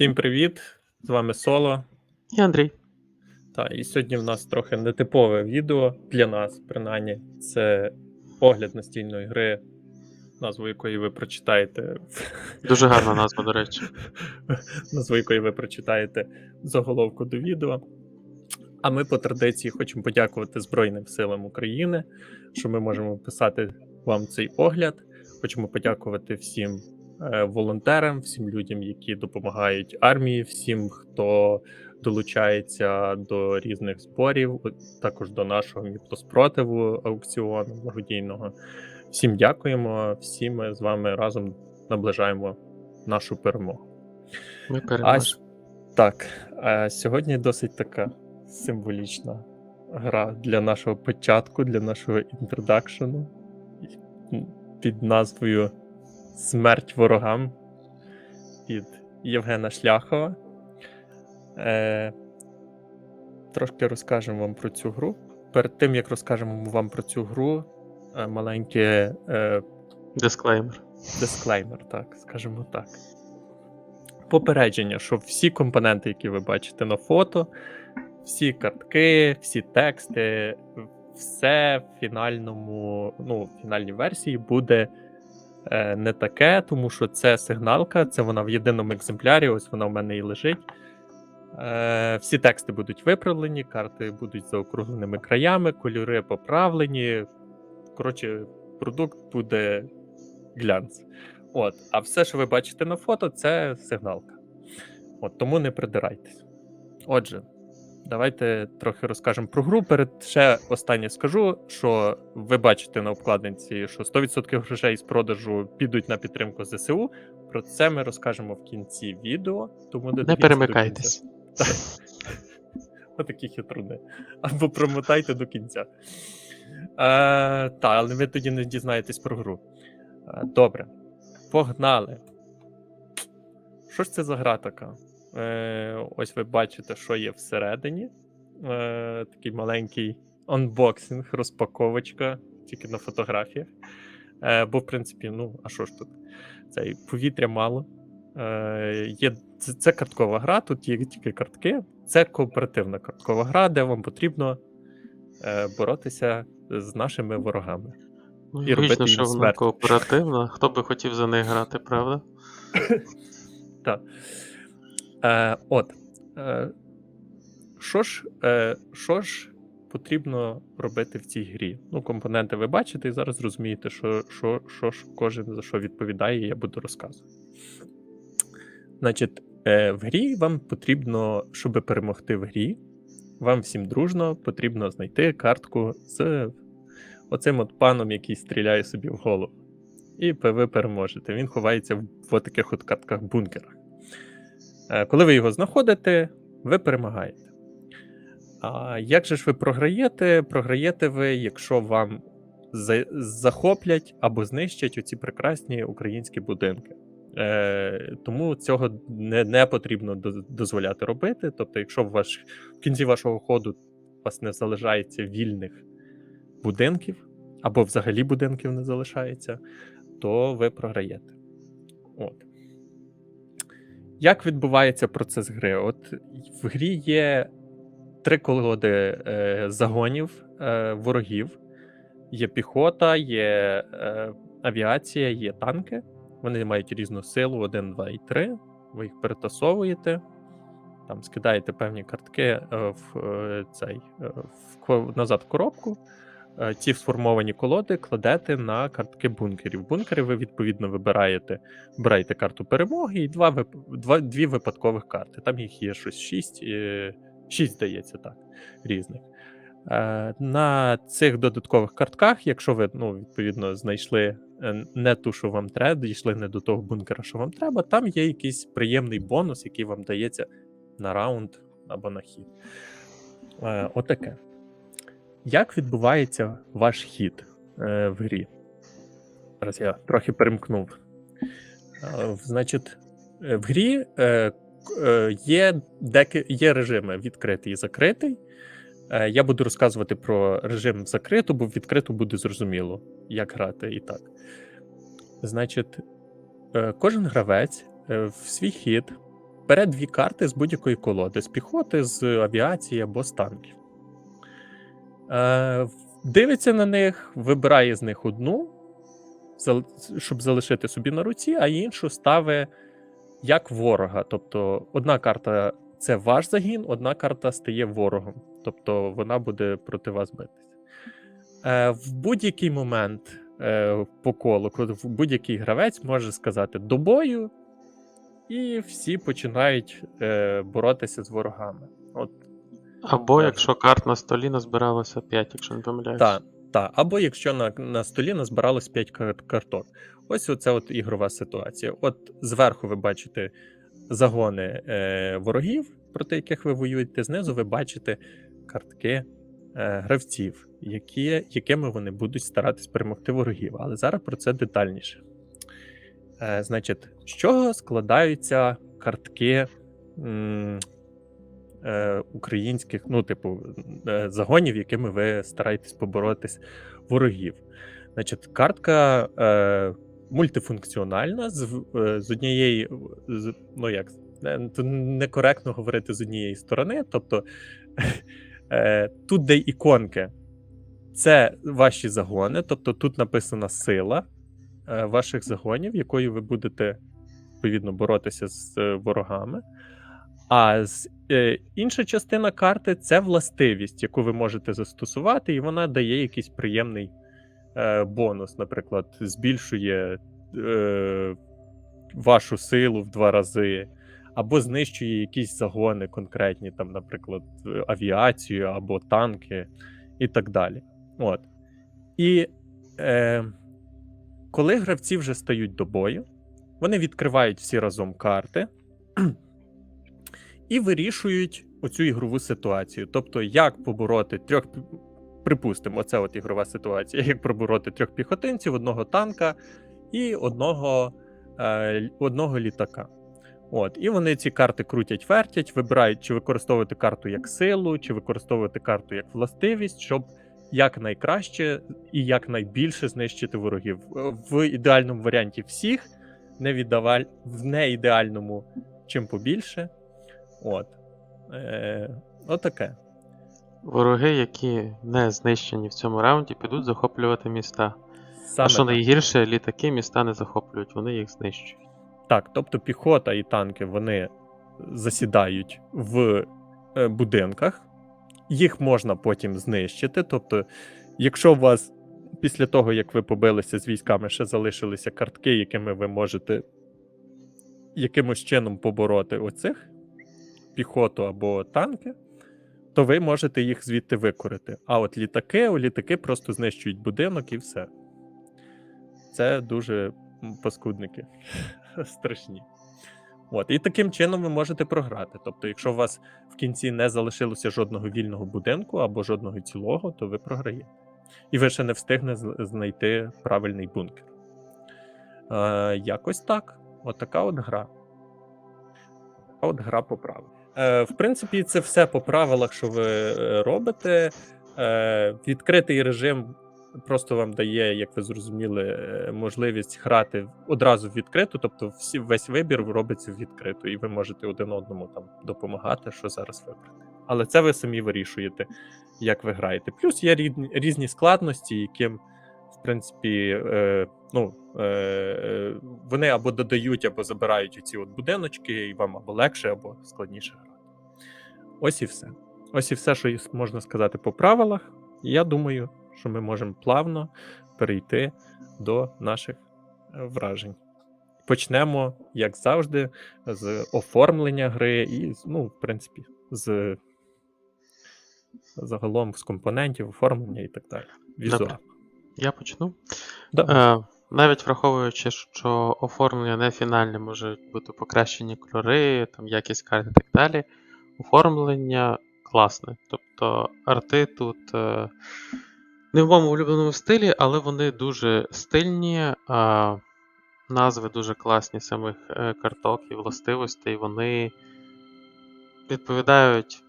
Всім привіт! З вами Соло. І Андрій. Та, і сьогодні в нас трохи нетипове відео для нас, принаймні. Це огляд настільної гри, назву якої ви прочитаєте. Дуже гарна назва, до речі. назву якої ви прочитаєте заголовку до відео. А ми по традиції хочемо подякувати Збройним силам України, що ми можемо писати вам цей огляд. Хочемо подякувати всім волонтерам, всім людям, які допомагають армії, всім, хто долучається до різних зборів, також до нашого міптоспротиву аукціону благодійного. Всім дякуємо, всі ми з вами разом наближаємо нашу перемогу. Ми А переможемо. так, а сьогодні досить така символічна гра для нашого початку, для нашого інтродакшену під назвою Смерть ворогам від Євгена Шляхова. Е, трошки розкажемо вам про цю гру. Перед тим, як розкажемо вам про цю гру, е, маленьке е, Дисклеймер. дисклеймер, так, скажімо так. Попередження, що всі компоненти, які ви бачите на фото, всі картки, всі тексти, все в фінальному, ну, в фінальній версії буде не таке, тому що це сигналка, це вона в єдиному екземплярі, ось вона в мене і лежить. Е, всі тексти будуть виправлені, карти будуть за округленими краями, кольори поправлені. Коротше, продукт буде глянц. От, а все, що ви бачите на фото, це сигналка. От, тому не придирайтесь. Отже, давайте трохи розкажемо про гру. Перед ще останнє скажу, що ви бачите на обкладинці, що 100% грошей з продажу підуть на підтримку ЗСУ. Про це ми розкажемо в кінці відео. Тому Не перемикайтесь. Отакі хитруни. Або промотайте до кінця. Е, та, але ви тоді не дізнаєтесь про гру. Е, добре. Погнали. Що ж це за гра така? Е, ось ви бачите, що є всередині. Е, такий маленький анбоксинг, розпаковочка, тільки на фотографіях. Е, бо, в принципі, ну, а що ж тут? Це повітря мало. Е, є, це, це карткова гра, тут є тільки картки. Це кооперативна карткова гра, де вам потрібно е, боротися з нашими ворогами. Ну, і робити логічно, що вона кооперативна. Хто би хотів за неї грати, правда? Так. Е, от. Е, що, ж, е, що ж потрібно робити в цій грі? Ну, компоненти ви бачите, і зараз розумієте, що, що, що ж кожен за що відповідає, і я буду розказувати. Значить, е, в грі вам потрібно, щоб перемогти в грі, вам всім дружно потрібно знайти картку з оцим от паном, який стріляє собі в голову. І ви переможете. Він ховається в, в таких от картках бункерах. Е, Коли ви його знаходите, ви перемагаєте. А як же ж ви програєте? Програєте ви, якщо вам захоплять або знищать оці прекрасні українські будинки. Е, тому цього не, не потрібно дозволяти робити. Тобто, якщо в, ваш, в кінці вашого ходу у вас не залишається вільних будинків, або взагалі будинків не залишається, то ви програєте. От. Як відбувається процес гри? От в грі є три колоди е, загонів е, ворогів. Є піхота, є е, авіація, є танки. Вони мають різну силу: 1, 2 і 3. Ви їх перетасовуєте, там скидаєте певні картки е, в е, цей е, в, назад в коробку. Е, Ці сформовані колоди кладете на картки бункерів. Бункери ви відповідно вибираєте, вибираєте карту перемоги і два, два, дві випадкових карти. Там їх є щось 6, 6 здається, так, різних. Е, На цих додаткових картках, якщо ви ну, відповідно знайшли е, не ту, що вам треба, дійшли не до того бункера, що вам треба, там є якийсь приємний бонус, який вам дається на раунд або на хід. Е, Отаке. Як відбувається ваш хід е, в грі? Зараз я трохи перемкнув. Е, значить, е, в грі е, е, є, деки, є режими відкритий і закритий. Е, я буду розказувати про режим закриту, бо в відкриту буде зрозуміло, як грати і так. Значить, е, кожен гравець е, в свій хід бере дві карти з будь-якої колоди, з піхоти, з авіації або з танків. Е, дивиться на них, вибирає з них одну, щоб залишити собі на руці, а іншу ставить як ворога. Тобто, одна карта це ваш загін, одна карта стає ворогом. Тобто вона буде проти вас битися. Е, в будь-який момент е, по колу, будь-який гравець може сказати до бою, і всі починають е, боротися з ворогами. От Або Так. якщо карт на столі назбиралося 5, якщо не помиляюсь. Так, так. Або якщо на, на столі назбиралось 5 кар- карток. Ось оце от ігрова ситуація. От зверху ви бачите загони е, ворогів, проти яких ви воюєте. Знизу ви бачите картки е, гравців, які, якими вони будуть старатись перемогти ворогів. Але зараз про це детальніше. Е, значить, з чого складаються картки м, е, українських, ну, типу, е, загонів, якими ви стараєтесь поборотись ворогів. Значить, картка е, мультифункціональна з, е, з однієї, з, ну як, некоректно говорити з однієї сторони. Тобто е, тут, де іконки, це ваші загони, тобто тут написана сила е, ваших загонів, якою ви будете відповідно боротися з е, ворогами. А з, е, інша частина карти це властивість, яку ви можете застосувати, і вона дає якийсь приємний е, бонус. Наприклад, збільшує е, вашу силу в два рази, або знищує якісь загони конкретні, там, наприклад, авіацію або танки, і так далі. От. І е, коли гравці вже стають до бою, вони відкривають всі разом карти і вирішують оцю ігрову ситуацію. Тобто, як побороти трьох. Припустимо, це от ігрова ситуація. Як побороти трьох піхотинців, одного танка і одного, е, одного літака. От, і вони ці карти крутять, вертять, вибирають, чи використовувати карту як силу, чи використовувати карту як властивість, щоб якнайкраще і якнайбільше знищити ворогів. Е, В ідеальному варіанті всіх, не віддаваль... в неідеальному чим побільше. От. Е, отаке. Вороги, які не знищені в цьому раунді, підуть захоплювати міста. Саме а що так. найгірше, літаки міста не захоплюють, вони їх знищують. Так, тобто піхота і танки вони засідають в е, будинках, їх можна потім знищити. Тобто, якщо у вас після того, як ви побилися з військами, ще залишилися картки, якими ви можете якимось чином побороти оцих піхоту або танки, то ви можете їх звідти викорити. А от літаки, літаки просто знищують будинок і все. Це дуже паскудники. Страшні. От, і таким чином ви можете програти. Тобто, якщо у вас в кінці не залишилося жодного вільного будинку або жодного цілого, то ви програєте. І ви ще не встигне знайти правильний бункер. Е, якось так. Отака от гра. Така от гра по правилам. Е, в принципі, це все по правилах, що ви е, робите. Е, відкритий режим просто вам дає, як ви зрозуміли, можливість грати одразу в відкриту, тобто всі, весь вибір робиться в відкриту, і ви можете один одному там допомагати, що зараз вибрати. Але це ви самі вирішуєте, як ви граєте. Плюс є різні складності, яким, принципі, е, ну, е, вони або додають, або забирають оці от будиночки, і вам або легше, або складніше грати. Ось і все. Ось і все, що можна сказати по правилах. Я думаю, що ми можемо плавно перейти до наших е, вражень. Почнемо, як завжди, з оформлення гри і, ну, в принципі, з загалом з компонентів, оформлення і так далі. Візуал. Я почну. Да. Е, навіть враховуючи, що оформлення не фінальне, можуть бути покращені кольори, там якість карт і так далі. Оформлення класне. Тобто арти тут е, не в моєму улюбленому стилі, але вони дуже стильні, а назви дуже класні самих е, карток і властивостей. Вони відповідають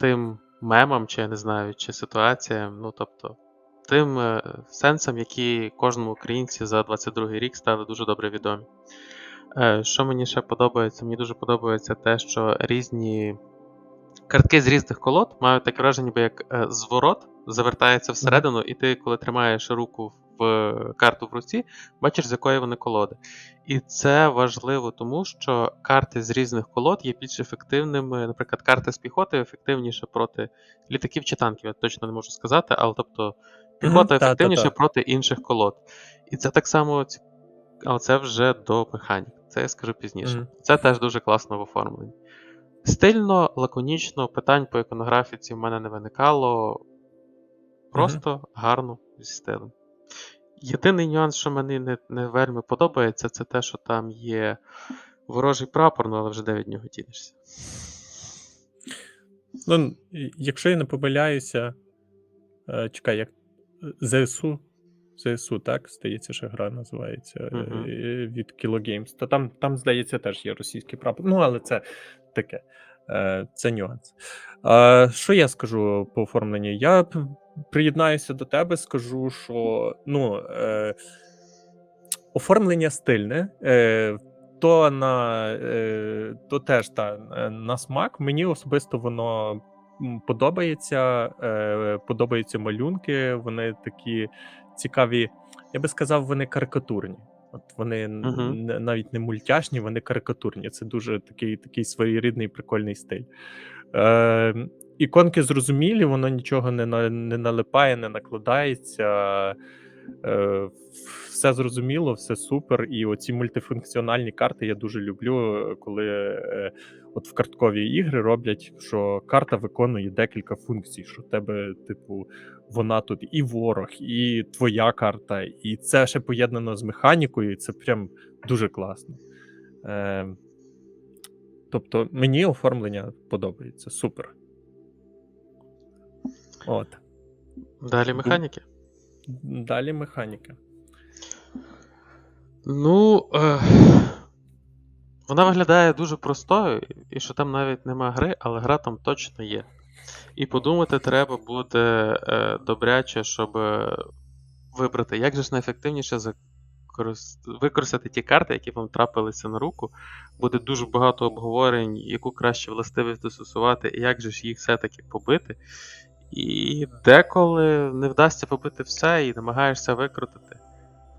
тим мемам, чи я не знаю, чи ситуаціям. Ну, тобто, тим е, сенсам, які кожному українці за 22 рік стали дуже добре відомі. Е, Що мені ще подобається? Мені дуже подобається те, що різні картки з різних колод мають таке враження, ніби як е, зворот завертається всередину, і ти, коли тримаєш руку в карту в руці, бачиш, з якої вони колоди. І це важливо, тому що карти з різних колод є більш ефективними. Наприклад, карти з піхоти ефективніше проти літаків чи танків, я точно не можу сказати, але тобто піхота та-та-та. ефективніше проти інших колод. І це так само, ці- але це вже до механік. Це я скажу пізніше. Мгм. Це теж дуже класно в оформленні. Стильно, лаконічно, питань по іконографіці в мене не виникало. Просто гарно зі стилем. Єдиний нюанс, що мені не, не вельми подобається, це те, що там є ворожий прапор, ну але вже де від нього дінешся. Ну, і- якщо я не помиляюся, е, чекай, як ЗСУ. ЗСУ, так? Здається, що гра називається Мгм. від Kilo Games. То там, там, здається, теж є російський прапор. Ну, але це таке. Е, Це нюанс. Що я скажу по оформленню? Я приєднаюся до тебе, скажу, що ну, е, оформлення стильне. То на то теж та на смак. Мені особисто воно подобається. Е, подобаються малюнки. Вони такі цікаві. Я би сказав, вони карикатурні. От вони uh-huh. навіть не мультяшні, вони карикатурні. Це дуже такий, такий своєрідний прикольний стиль. Е, іконки зрозумілі, воно нічого не, на, не налипає, не накладається. Е, все зрозуміло, все супер. І оці мультифункціональні карти я дуже люблю, е, коли е, от в карткові ігри роблять, що карта виконує декілька функцій. Що в тебе, типу, вона тут і ворог, і твоя карта, і це ще поєднано з механікою, і це прям дуже класно. Е, тобто мені оформлення подобається. Супер. От. Далі механіки. Далі механіка. Ну. Е... Вона виглядає дуже простою, і що там навіть нема гри, але гра там точно є. І подумати треба буде е, добряче, щоб е, вибрати, як же ж найефективніше використати ті карти, які вам трапилися на руку. Буде дуже багато обговорень, яку краще властивість застосувати, і як же ж їх все-таки побити. І деколи не вдасться побити все і намагаєшся викрутити.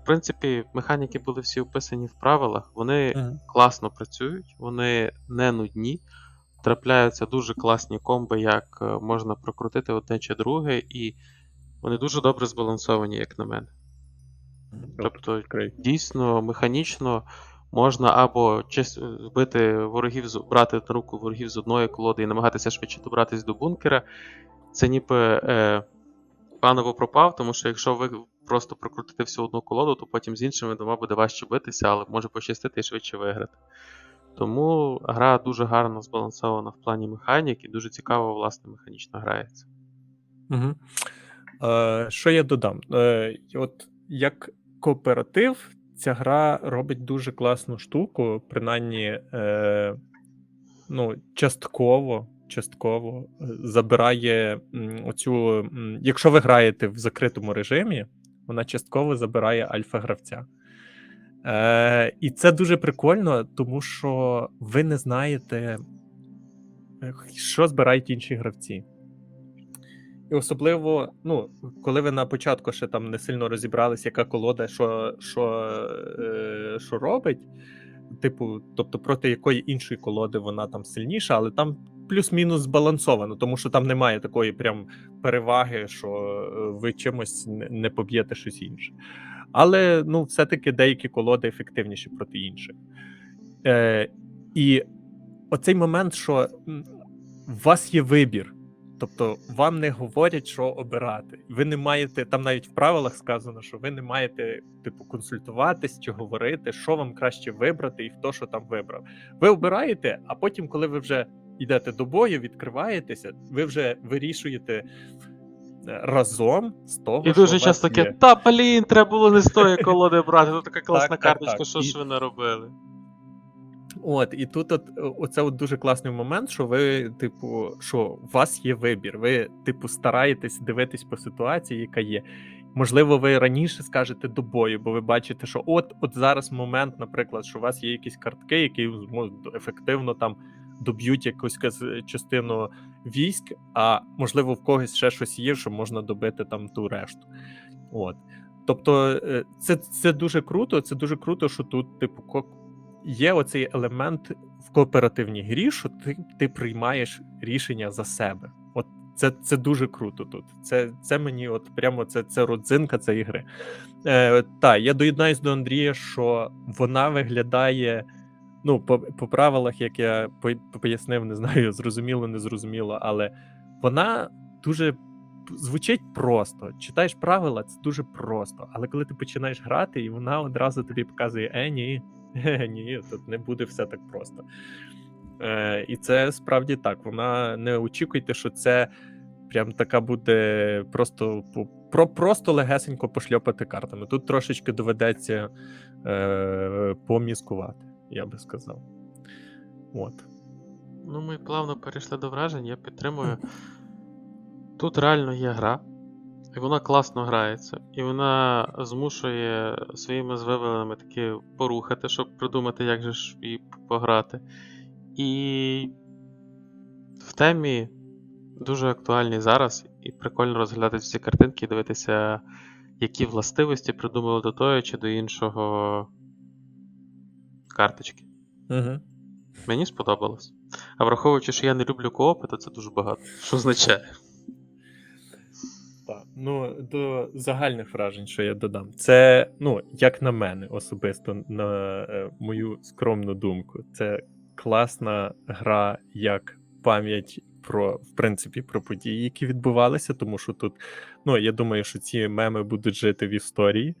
В принципі, механіки були всі описані в правилах, вони Мгм. класно працюють, вони не нудні. Трапляються дуже класні комби, як е, можна прокрутити одне чи друге, і вони дуже добре збалансовані, як на мене. Тобто, дійсно, механічно можна або чис... бити ворогів, брати на руку ворогів з одної колоди і намагатися швидше добратись до бункера. Це ніби е, паново пропав, тому що якщо ви просто прокрутите всю одну колоду, то потім з іншими дома буде важче битися, але може пощастити і швидше виграти. Тому гра дуже гарно збалансована в плані механік і дуже цікаво, власне, механічно грається. Угу. Е, що я додам? Е, от як кооператив, ця гра робить дуже класну штуку, принаймні, е, ну, частково, частково е, забирає оцю. Якщо ви граєте в закритому режимі, вона частково забирає альфа-гравця. Е, і це дуже прикольно, тому що ви не знаєте, е, що збирають інші гравці. І особливо, ну, коли ви на початку ще там не сильно розібралися, яка колода, що, що, е, що робить, типу, тобто проти якої іншої колоди вона там сильніша, але там плюс-мінус збалансовано, тому що там немає такої прям переваги, що е, ви чимось не поб'єте щось інше. Але ну, все-таки деякі колоди ефективніші проти інших. Е, і оцей момент, що у вас є вибір. Тобто вам не говорять, що обирати. Ви не маєте, там навіть в правилах сказано, що ви не маєте, типу, консультуватись чи говорити, що вам краще вибрати і хто що там вибрав. Ви обираєте, а потім, коли ви вже йдете до бою, відкриваєтеся, ви вже вирішуєте е, разом з того, І дуже часто таке, та блін, треба було не з тої колоди брати. Тут така класна так, карточка, так. що І- ж ви наробили? От, і тут от, оце от дуже класний момент, що ви, типу, що у вас є вибір. Ви, типу, стараєтесь дивитись по ситуації, яка є. Можливо, ви раніше скажете до бою, бо ви бачите, що от от зараз момент, наприклад, що у вас є якісь картки, які ефективно там доб'ють якусь частину військ, а можливо, в когось ще щось є, що можна добити там ту решту. От. Тобто, е, це, це дуже круто. Це дуже круто, що тут, типу, є оцей елемент в кооперативній грі, що ти, ти приймаєш рішення за себе. От це, це дуже круто тут. Це, це мені, от прямо це, це родзинка цієї гри. Е, так, я доєднаюсь до Андрія, що вона виглядає. Ну, по, по правилах, як я пояснив, не знаю, зрозуміло, не зрозуміло, але вона дуже звучить просто. Читаєш правила, це дуже просто. Але коли ти починаєш грати, і вона одразу тобі показує: е, ні, е, ні, тут не буде все так просто. Е, і це справді так. Вона не очікуйте, що це прям така буде просто про просто легесенько пошльопати картами. Тут трошечки доведеться е, поміскувати, я би сказав. От. Ну, ми плавно перейшли до вражень, я підтримую. Тут реально є гра, і вона класно грається, і вона змушує своїми звивелами таки порухати, щоб придумати, як же ж її пограти. І в темі дуже актуальні зараз, і прикольно розглядати всі картинки і дивитися, які властивості придумали до того чи до іншого карточки. Угу. Мені сподобалось. А враховуючи, що я не люблю коопи, то це дуже багато. Що означає? Так. Ну, до загальних вражень, що я додам, це, ну, як на мене, особисто, на е, мою скромну думку, це класна гра як пам'ять про, в принципі, про події, які відбувалися, тому що тут, ну, я думаю, що ці меми будуть жити в історії.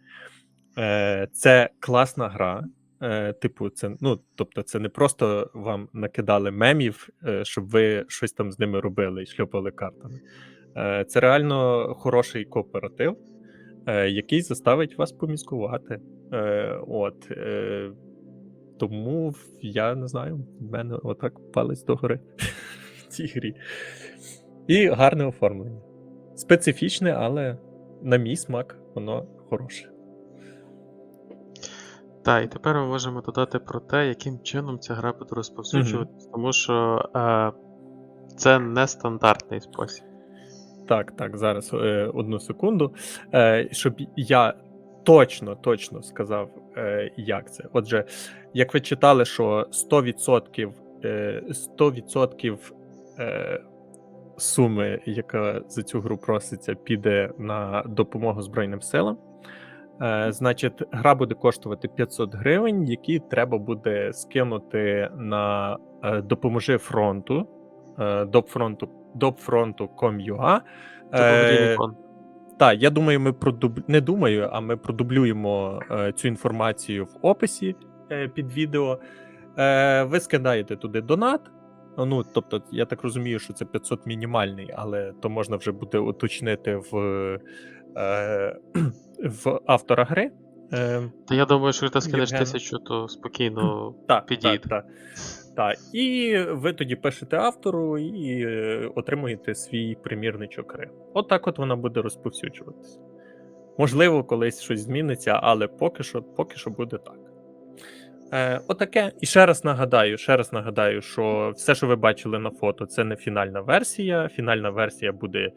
Е, це класна гра. Е, типу, це, ну, тобто, це не просто вам накидали мемів, е, щоб ви щось там з ними робили і шльопали картами. Е, Це реально хороший кооператив, е, який заставить вас поміскувати. Е, От, е, тому я не знаю, в мене отак палець догори в цій грі. І гарне оформлення. Специфічне, але на мій смак воно хороше. Так, і тепер ми можемо додати про те, яким чином ця гра буде розповсюджуватися, тому що е, це нестандартний спосіб. Так, так, зараз е, одну секунду. Е, щоб я точно, точно сказав, е, як це. Отже, як ви читали, що 100%, е, 100% е, суми, яка за цю гру проситься, піде на допомогу Збройним силам. Е, значить, гра буде коштувати 500 гривень, які треба буде скинути на е, допоможи фронту, е, допфронту, допфронту.com.ua. Е, так, я думаю, ми продуб... не думаю, а ми продублюємо е, цю інформацію в описі е, під відео. Е, ви скидаєте туди донат. Ну, тобто, я так розумію, що це 500 мінімальний, але то можна вже буде уточнити в, в автора гри. Е, Та я думаю, що ти скинеш тисячу, то спокійно. так, Підійде. так, так. Так, і ви тоді пишете автору і е, отримуєте свій примірничок гри. От так от вона буде розповсюджуватися. Можливо, колись щось зміниться, але поки що, поки що буде так. Е, отаке. І ще раз нагадаю, ще раз нагадаю, що все, що ви бачили на фото, це не фінальна версія. Фінальна версія буде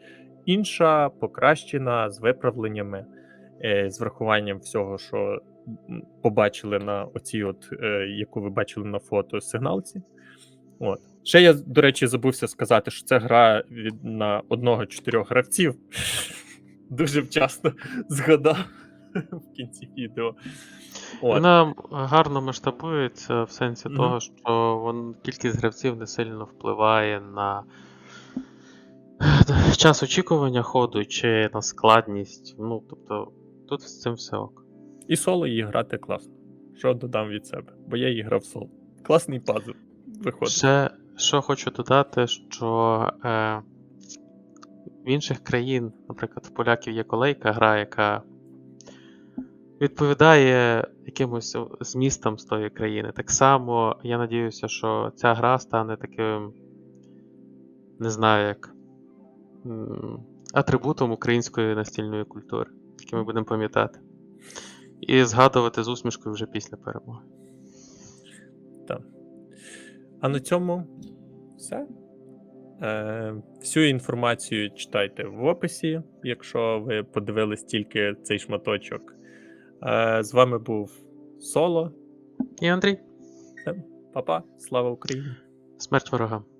інша, покращена, з виправленнями, е, з врахуванням всього, що побачили на оцій, от, е, яку ви бачили на фото сигналці. От. Ще я, до речі, забувся сказати, що це гра від на одного-чотирьох гравців. Дуже вчасно згадав в кінці відео. От. Вона гарно масштабується в сенсі Мгм. того, що вон, кількість гравців не сильно впливає на час очікування ходу чи на складність. Ну, тобто, тут з цим все ок. І соло її грати класно. Що додам від себе, бо я її грав соло. Класний пазл виходить. Ще що хочу додати, що е, в інших країн, наприклад, в поляків є колейка гра, яка відповідає якимось змістам з тої країни. Так само я надіюся, що ця гра стане таким, не знаю як, атрибутом української настільної культури. які ми будемо пам'ятати. І згадувати з усмішкою вже після перемоги. А на цьому все. Е, всю інформацію читайте в описі, якщо ви подивились тільки цей шматочок. Е, з вами був Соло. І Андрій, Па-па, слава Україні! смерть ворогам.